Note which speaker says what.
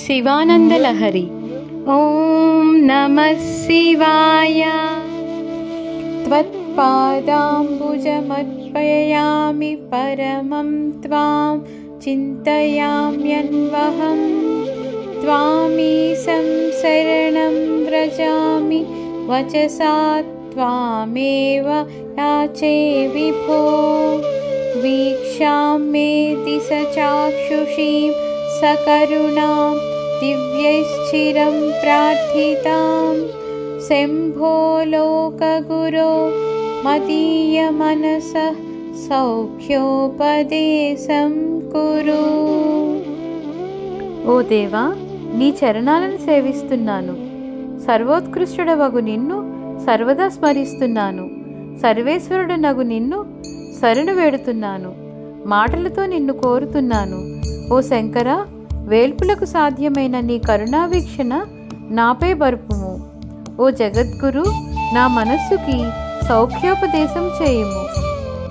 Speaker 1: शिवानन्दलहरी। ॐ नमः शिवाय। त्वत्पादाम्बुजमर्पयामि परमं त्वां चिन्तयाम्यन्वहं त्वामीशं शरणं व्रजामि वचसा त्वामेव याचे विभो। वीक्षामेति स चाक्षुषीं सकरुणां दिव्यैश्चिरं प्रार्थितां शम्भो लोकगुरो मदीयमनसः సౌఖ్యోపదేశం కురు ఓ దేవా నీ చరణాలను సేవిస్తున్నాను సర్వోత్కృష్టుడవగు నిన్ను సర్వదా స్మరిస్తున్నాను సర్వేశ్వరుడు నగు నిన్ను శరణు వేడుతున్నాను మాటలతో నిన్ను కోరుతున్నాను ఓ శంకర వేల్పులకు సాధ్యమైన నీ కరుణావీక్షణ నాపై బరుపుము. ఓ జగద్గురు నా మనస్సుకి సౌఖ్యోపదేశం చేయుము.